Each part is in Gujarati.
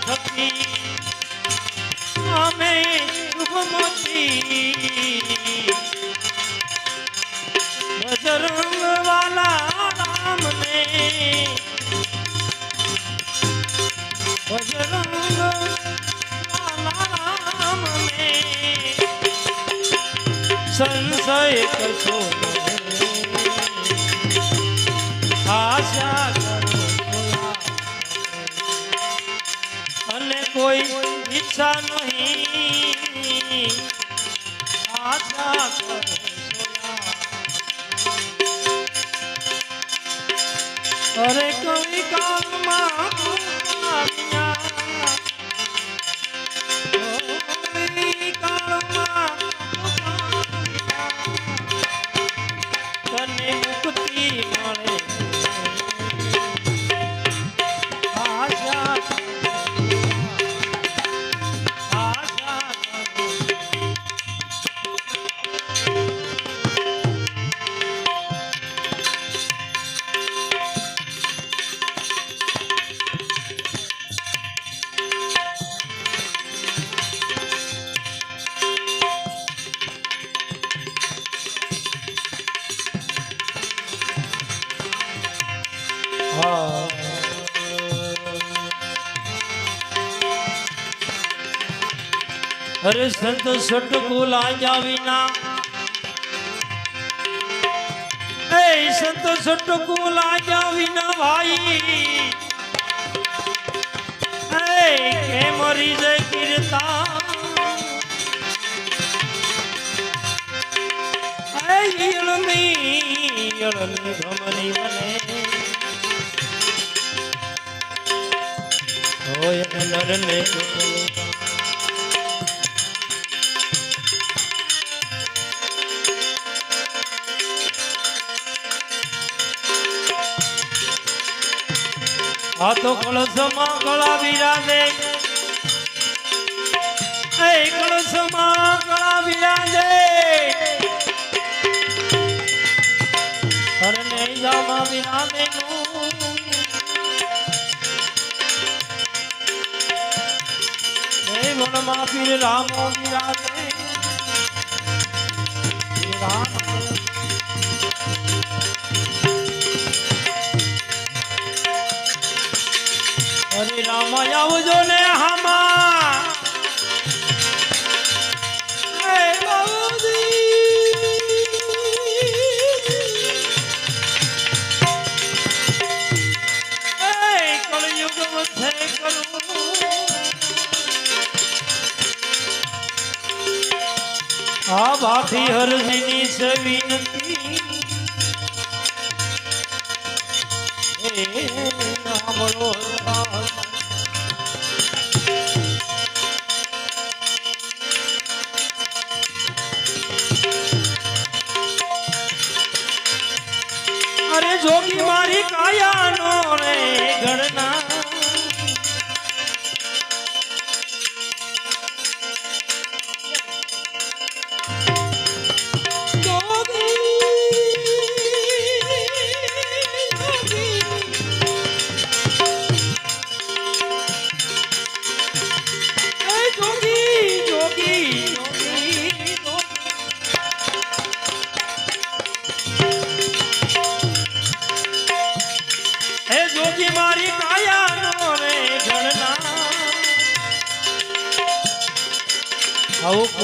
થકી અમે શુભમતી બજરંગ વાલા રામને બજરંગ વાલા રામને સંશય કશો ઈચ્છા નહીં આશા કરો. અરે કવિ કામમાં સંત સટકુલ આજા વિના. એ સંત સટકુલ આજા વિના ભાઈ. એ કે મરી જાય કીર્તા ઈળની ઈળની ભમરી મને. હોય નરને આ તો કળશમાં કળા બિરાજે એ કળશમાં કળા બિરાજે હરને જામા બિરાજે નું હે વનમાં પીર રામો પીર રામ આવજો ને હામા આ ભાથી હરજીની છે વિનંતી હે સાંભળો રામ. અરે જોગી મારી કાયાનો રે ગણના.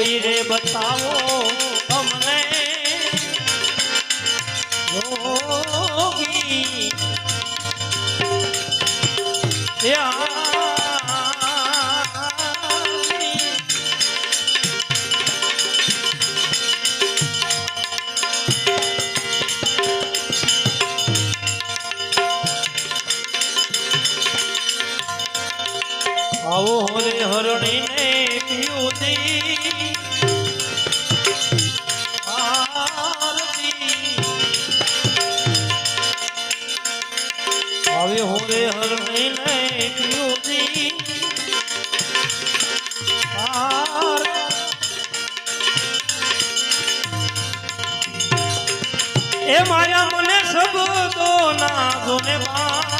કોઈ રે બતાવો અમને યોગી યા હોરે હરણી પીયુતી એ માયા મને શબ્દો ના જોને બા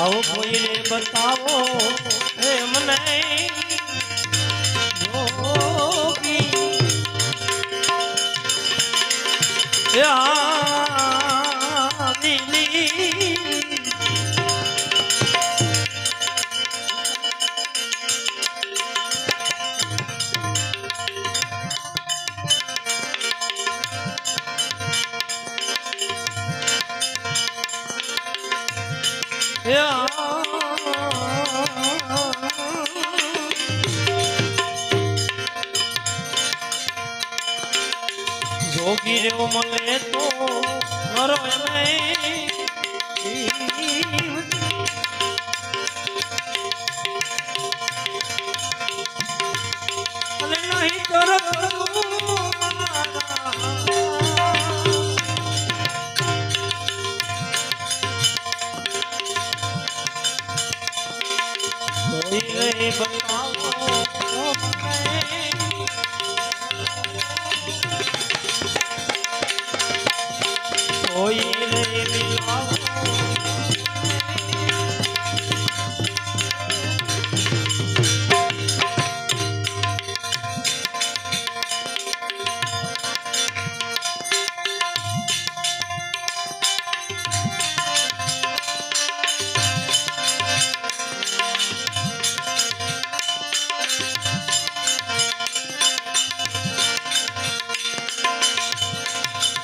આવો કોઈને બતાવો? હે નહીં યોગી મળે તો નરો એને કોઈ રે મિલાવો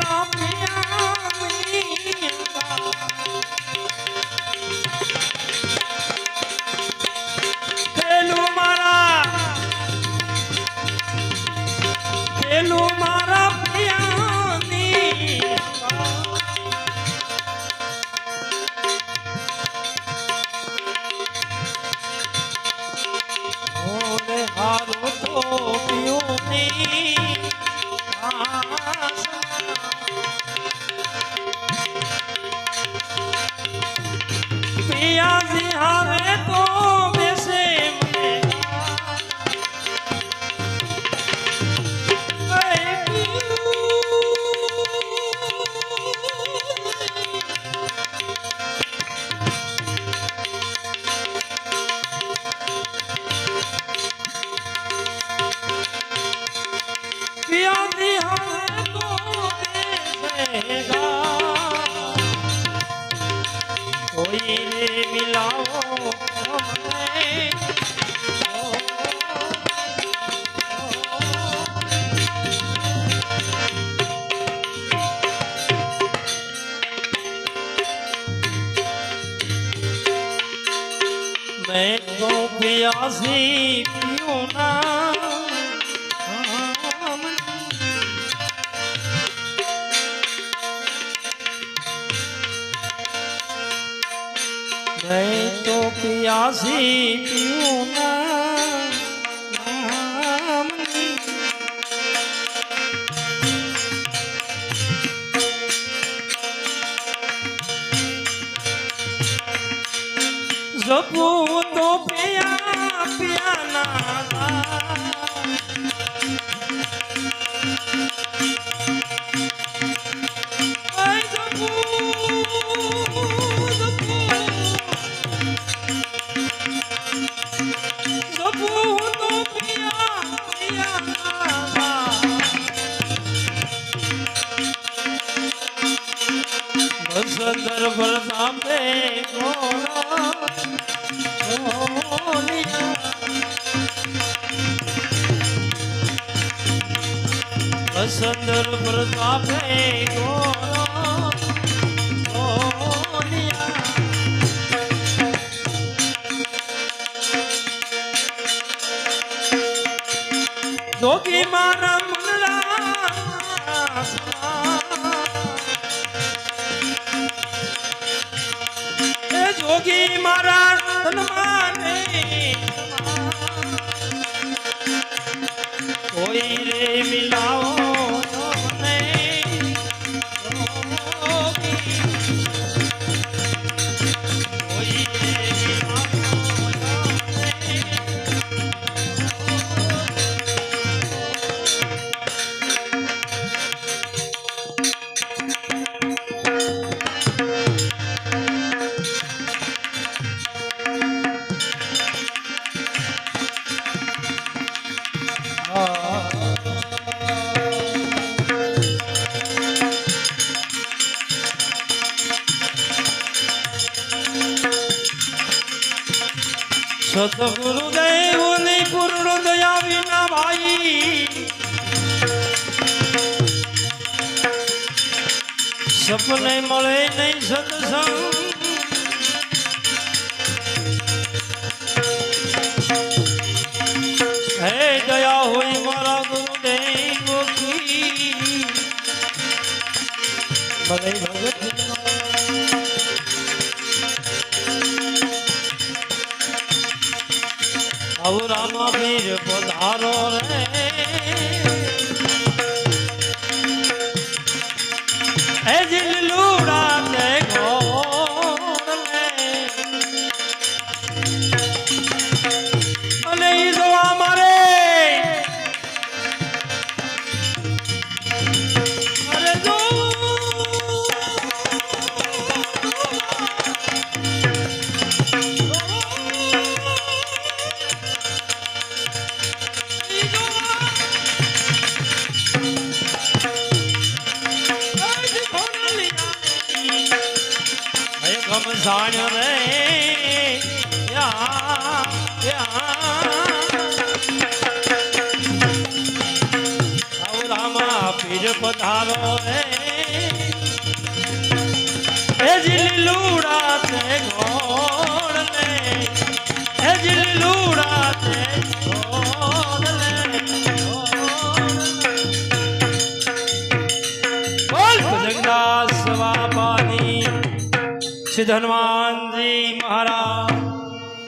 নাম પછી પીઓ ના નહીં તો પિયાસી પીઓ વસંતર પ્રતાપે ગોરા. જોગી મારા મનરા જોગી મારા તનમાને કોઈ રે મિલાવો સતગુરુદેવની પૂર્ણ દયા વિના ભાઈ. સપને મળે નહીં સત્સંગ. આવું રામા પીર પધારો રે. પીર પધારો રે એ જીલુડા તે ઘોડ લે. એ જીલુડા તે ઘોડ લે. બોલ. ભજનદાસ બાપાની સિદ્ધ હનુમાનજી મહારાજ